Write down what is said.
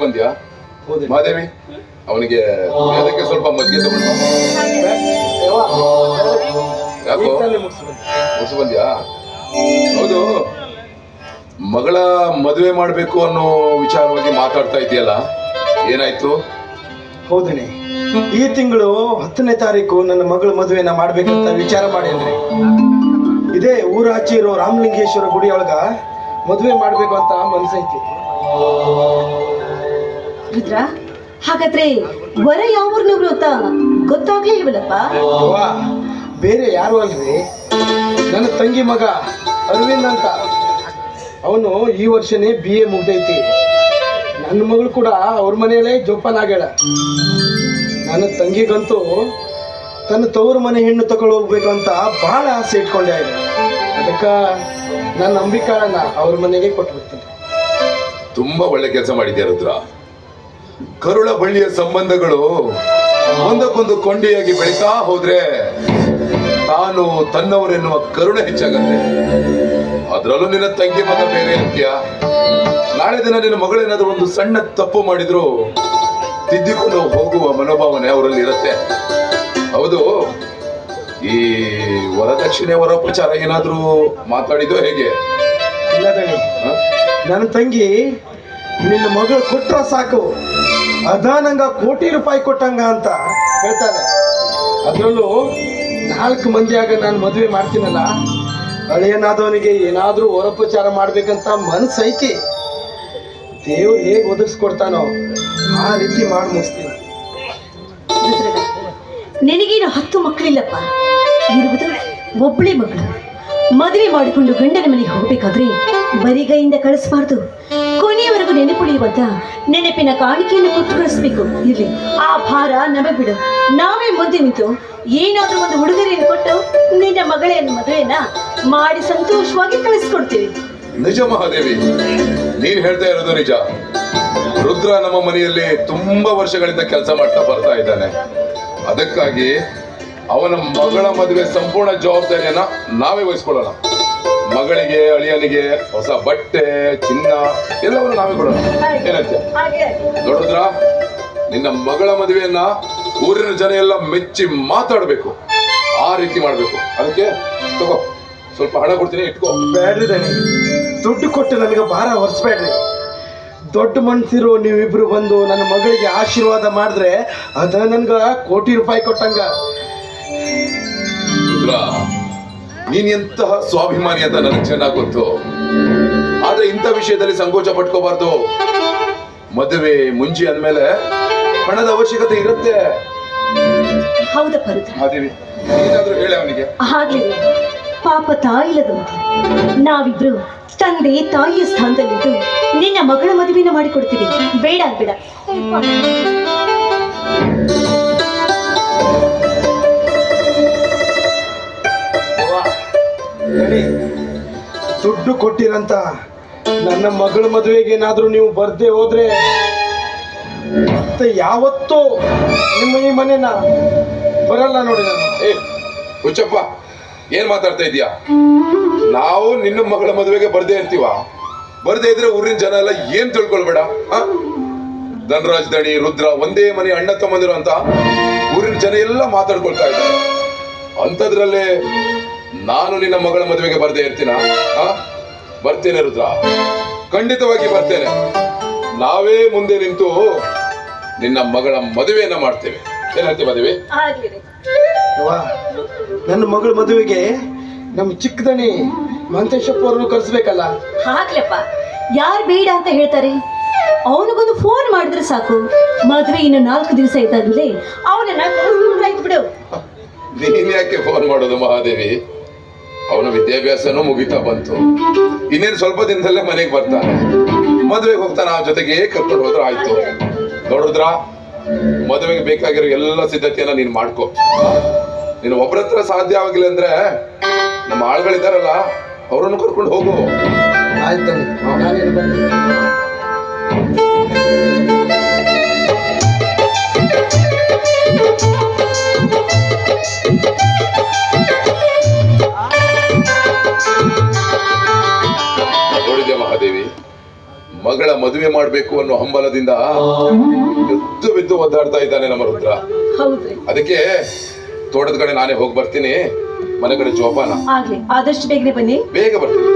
ಬಂದ್ಯಾ? ಹೌದು ಮಾದೇವಿ, ಅವನಿಗೆ ಅದಕ್ಕೆ ಸ್ವಲ್ಪ ಮಜ್ಜಿಗೆ ತಗೊಂಡು ಮುಗಿಸ್ ಬಂದ್ಯಾ? ಹೌದು. ಮಗಳ ಮದುವೆ ಮಾಡಬೇಕು ಅನ್ನೋ ವಿಚಾರವಾಗಿ ಮಾತಾಡ್ತಾ ಇದೆಯಲ್ಲ ಏನಾಯ್ತು? ಹೌದಣಿ ಈ ತಿಂಗಳು ಹತ್ತನೇ ತಾರೀಕು ನನ್ನ ಮಗಳ ಮದುವೆನ ಮಾಡ್ಬೇಕಂತ ವಿಚಾರ ಮಾಡೇನ್ರಿ ಇದೇ ಊರಾಚೆ ಇರೋ ರಾಮಲಿಂಗೇಶ್ವರ ಗುಡಿಯೊಳಗ ಮದುವೆ ಮಾಡ್ಬೇಕು ಅಂತ ಮನ್ಸೈತಿ ರುದ್ರ ಹಾಗಾದ್ರೆ ವರ ಯಾವ ಊರ್ನವ್ರು ಅಂತ ಗೊತ್ತಾಗ್ಲೇ ಇಲ್ವಲ್ಲಪ್ಪ? ಅವ್ವ, ಬೇರೆ ಯಾರು ಅಲ್ರಿ? ನನ್ನ ತಂಗಿ ಮಗ ಅರವಿಂದ್ ಅಂತ. ಅವನು ಈ ವರ್ಷನೇ ಬಿ ಎ ಮುಗ್ದೈತಿ. ನನ್ನ ಮಗಳು ಕೂಡ ಅವ್ರ ಮನೆಯಲ್ಲೇ ಜೋಪಾನ ಆಗ್ಯಾಳ. ನನ್ನ ತಂಗಿಗಂತೂ ತನ್ನ ತವರು ಮನೆ ಹೆಣ್ಣು ತಗೊಂಡು ಹೋಗ್ಬೇಕು ಅಂತ ಬಹಳ ಆಸೆ ಇಟ್ಕೊಂಡೆ ಇದೆ ಅದಕ್ಕೆ ನನ್ನ ಅಂಬಿಕಾಳನ್ನ ಅವ್ರ ಮನೆಗೆ ಕೊಟ್ಬಿಡ್ತೀನಿ. ತುಂಬಾ ಒಳ್ಳೆ ಕೆಲಸ ಮಾಡಿದ್ಯಾ ರುದ್ರ? ಕರುಳ ಬಳ್ಳಿಯ ಸಂಬಂಧಗಳು ಒಂದಕ್ಕೊಂದು ಕೊಂಡಿಯಾಗಿ ಬೆಳೀತಾ ಹೋದ್ರೆ ತಾನು ತನ್ನವರೆನ್ನುವ ಕರುಣೆ ಹೆಚ್ಚಾಗತ್ತೆ. ಅದರಲ್ಲೂ ನಿನ್ನ ತಂಗಿ ಮಗ ಬೇರೆ ಅಂತ್ಯ? ನಾಳೆ ದಿನ ನಿನ್ನ ಮಗಳೇನಾದ್ರೂ ಒಂದು ಸಣ್ಣ ತಪ್ಪು ಮಾಡಿದ್ರು ತಿದ್ದಿಕೊಂಡು ಹೋಗುವ ಮನೋಭಾವನೆ ಅವರಲ್ಲಿ ಇರುತ್ತೆ. ಹೌದು ಈ ವರದಕ್ಷಿಣೆ ವರೋಪಚಾರ ಏನಾದ್ರೂ ಮಾತಾಡಿದೋ ಹೇಗೆ? ನನ್ನ ತಂಗಿ ನಿನ್ನ ಮಗಳು ಕೊಟ್ರ ಸಾಕು. ಅದ ನಂಗ ಕೋಟಿ ರೂಪಾಯಿ ಕೊಟ್ಟಂಗ ಅಂತ ಹೇಳ್ತಾರೆ ಅದರಲ್ಲೂ ನಾಲ್ಕು ಮಂದಿಯಾಗ ನಾನು ಮದುವೆ ಮಾಡ್ತೀನಲ್ಲ, ಹಳೆಯನಾದವನಿಗೆ ಏನಾದರೂ ಹೊರಪಚಾರ ಮಾಡ್ಬೇಕಂತ ಮನಸ್ಸೈತಿ. ದೇವ್ರು ಹೇಗೆ ಒದಗಿಸ್ಕೊಡ್ತಾನೋ ಆ ರೀತಿ ಮಾಡಿ ಮುಗಿಸ್ತೀನಿ ನಿನಗೇನು ಹತ್ತು ಮಕ್ಕಳಿಲ್ಲಪ್ಪ? ಇರುವುದು ಒಬ್ಬಳೇ ಮಗಳು. ಮದುವೆ ಮಾಡಿಕೊಂಡು ಗಂಡನ ಮನೆಗೆ ಹೋಗ್ಬೇಕಾದ್ರೆ ಬರಿಗೈಯಿಂದ ಕಳಿಸ್ಬಾರ್ದು. ಕೊನೆಯವರೆಗೂ ನೆನಪುಳಿಯುವಂತ ನೆನಪಿನ ಕಾಣಿಕೆಯನ್ನು ಕೊಟ್ಟು ಇರ್ಲಿ, ಆ ಭಾರ ನಮಗೆ ಬಿಡು. ನಾವೇ ಮುಂದೆ ನಿಂತು ಏನಾದರೂ ಒಂದು ಉಡುಗೊರೆಯನ್ನು ಕೊಟ್ಟು ನಿನ್ನ ಮಗಳೇನ ಮದುವೆನ ಮಾಡಿ ಸಂತೋಷವಾಗಿ ಕಳಿಸ್ಕೊಡ್ತೀವಿ. ನಿಜ ಮಹಾದೇವಿ, ನೀನ್ ಹೇಳ್ತಾ ಇರೋದು ನಿಜ. ರುದ್ರ ನಮ್ಮ ಮನೆಯಲ್ಲಿ ತುಂಬಾ ವರ್ಷಗಳಿಂದ ಕೆಲಸ ಮಾಡ್ತಾ ಬರ್ತಾ ಇದ್ದಾನೆ. ಅದಕ್ಕಾಗಿ ಅವನ ಮಗಳ ಮದುವೆ ಸಂಪೂರ್ಣ ಜವಾಬ್ದಾರಿಯನ್ನ ನಾವೇ ವಹಿಸ್ಕೊಳ್ಳೋಣ. ಮಗಳಿಗೆ ಅಳಿಯನಿಗೆ ಹೊಸ ಬಟ್ಟೆ ಚಿನ್ನ ಎಲ್ಲವನ್ನು ನಾವೇ ಕೊಡೋಣ ಏನಂತೆ? ನೋಡಿದ್ರ? ನಿನ್ನ ಮಗಳ ಮದುವೆಯನ್ನ ಊರಿನ ಜನ ಎಲ್ಲ ಮೆಚ್ಚಿ ಮಾತಾಡಬೇಕು. ಆ ರೀತಿ ಮಾಡಬೇಕು. ಅದಕ್ಕೆ ತಗೋ ಸ್ವಲ್ಪ ಹಣ ಕೊಡ್ತೀನಿ ಇಟ್ಕೋ. ಬೇಡ್ರಿ ದಣಿ ದುಡ್ಡು ಕೊಟ್ಟು ನನಗೆ ಭಾರ ಹೊರಿಸ್ಬೇಡ್ರಿ ದೊಡ್ಡ ಮನ್ಸಿರೋ ನೀವಿಬ್ರು ಬಂದು ನನ್ನ ಮಗಳಿಗೆ ಆಶೀರ್ವಾದ ಮಾಡಿದ್ರೆ ಅದ ನನ್ಗ ಕೋಟಿ ರೂಪಾಯಿ ಕೊಟ್ಟಂಗ. ನೀನ್ ಎಂತಹ ಸ್ವಾಭಿಮಾನಿ ಅಂತ ನನಗೆ ಚೆನ್ನಾಗಿ ಗೊತ್ತು. ಆದ್ರೆ ಇಂಥ ವಿಷಯದಲ್ಲಿ ಸಂಕೋಚ ಪಟ್ಕೋಬಾರ್ದು. ಮದುವೆ ಮುಂಜಿ ಅಂದ್ಮೇಲೆ ಹಣದ ಅವಶ್ಯಕತೆ ಇರುತ್ತೆ. ಹೌದಪ್ಪ ರುದ್ರ ಮಾದೇವಿ ಏನಾದ್ರೂ ಹೇಳಿ ಅವನಿಗೆ. ಆಗ್ಲಿ ಪಾಪ ತಾಯಿಲ್ಲದಂತೆ ನಾವಿಬ್ರು ತಂದೆ ತಾಯಿಯ ಸ್ಥಾನದಲ್ಲಿದ್ದು ನಿನ್ನ ಮಗಳ ಮದುವೆನ ಮಾಡಿಕೊಡ್ತೀವಿ. ಬೇಡ ಬೇಡ. ಹೇಳಿ, ದುಡ್ಡು ಕೊಟ್ಟಿರಂತ ನನ್ನ ಮಗಳ ಮದುವೆಗೆ ಏನಾದರೂ ನೀವು ಬರ್ದೆ ಹೋದ್ರೆ ಮತ್ತೆ ಯಾವತ್ತೂ ನಿಮ್ಮ ಈ ಮನೆನ ಬರಲ್ಲ ನೋಡಿ ನಾನು. ಏ, ಹುಚ್ಚಪ್ಪ, ಏನ್ ಮಾತಾಡ್ತಾ ಇದೀಯಾ ನಾವು ನಿನ್ನ ಮಗಳ ಮದುವೆಗೆ ಬರ್ದೇ ಇರ್ತೀವ. ಬರ್ದೇ ಇದ್ರೆ ಊರಿನ ಜನ ಎಲ್ಲ ಏನ್ ತಿಳ್ಕೊಳ್ಬೇಡ? ಧನರಾಜ್ ದಣಿ ರುದ್ರ ಒಂದೇ ಮನೆ ಅಣ್ಣ ತಮ್ಮಂದಿರು ಅಂತ ಊರಿನ ಜನ ಎಲ್ಲ ಮಾತಾಡ್ಕೊಳ್ತಾ ಇದ್ದಾರೆ. ಅಂಥದ್ರಲ್ಲೇ ನಾನು ನಿನ್ನ ಮಗಳ ಮದುವೆಗೆ ಬರ್ದೇ ಇರ್ತೀನ? ಬರ್ತೇನೆ ರುದ್ರ. ಖಂಡಿತವಾಗಿ ಬರ್ತೇನೆ. ನಾವೇ ಮುಂದೆ ನಿಂತು ನಿನ್ನ ಮಗಳ ಮದುವೆಯನ್ನ ಮಾಡ್ತೇವೆ. ಏನಂತೆ ಮದುವೆ? ನನ್ನ ಮಗಳ ಮದುವೆಗೆ ನಮ್ಮ ಚಿಕ್ಕದಣಿ ಮಂತೇಶಪ್ಪ ಅವ್ರನ್ನು ಕರೆಸ್ಬೇಕಲ್ಲ? ಹಾಕ್ಲಪ್ಪ ಯಾರು ಬೇಡ ಅಂತ ಹೇಳ್ತಾರೆ? ಅವನಿಗೊಂದು ಫೋನ್ ಮಾಡಿದ್ರೆ ಸಾಕು. ಮದುವೆ ಇನ್ನು ನಾಲ್ಕು ದಿವಸ ಇದ್ದಾಗಲೇ ಅವನನ್ನ ಆಯ್ತು ಬಿಡು ನೀನ್ ಯಾಕೆ ಫೋನ್ ಮಾಡೋದು ಮಹಾದೇವಿ? ಅವನ ವಿದ್ಯಾಭ್ಯಾಸನೂ ಮುಗಿತಾ ಬಂತು. ಇನ್ನೇನು ಸ್ವಲ್ಪ ದಿನದಲ್ಲೇ ಮನೆಗೆ ಬರ್ತಾನೆ. ಮದುವೆಗೆ ಹೋಗ್ತಾನೆ, ಆ ಜೊತೆಗೆ ಕರ್ಕೊಂಡು ಹೋದ್ರೆ ಆಯ್ತು. ನೋಡಿದ್ರ? ಮದುವೆಗೆ ಬೇಕಾಗಿರೋ ಎಲ್ಲ ಸಿದ್ಧತೆಯನ್ನ ನೀನ್ ಮಾಡ್ಕೋ. ನೀನು ಒಬ್ರ ಹತ್ರ ಸಾಧ್ಯ ಆಗಿಲ್ಲ ಅಂದ್ರೆ ನಮ್ಮ ಆಳ್ಗಳಿದಾರಲ್ಲ ಅವರನ್ನು ಕರ್ಕೊಂಡು ಹೋಗು. ಆಯ್ತು ಮಗಳ ಮದುವೆ ಮಾಡಬೇಕು ಅನ್ನೋ ಹಂಬಲದಿಂದ ಎದ್ದು ಬಿದ್ದು ಒದ್ದಾಡ್ತಾ ಇದ್ದಾನೆ ನಮ್ಮ ರುದ್ರ. ಅದಕ್ಕೆ ತೋಟದ ಕಡೆ ನಾನೇ ಹೋಗಿ ಬರ್ತೀನಿ. ಮನೆ ಕಡೆ ಜೋಪಾನ. ಆದಷ್ಟು ಬೇಗನೆ ಬನ್ನಿ. ಬೇಗ ಬರ್ತೀನಿ.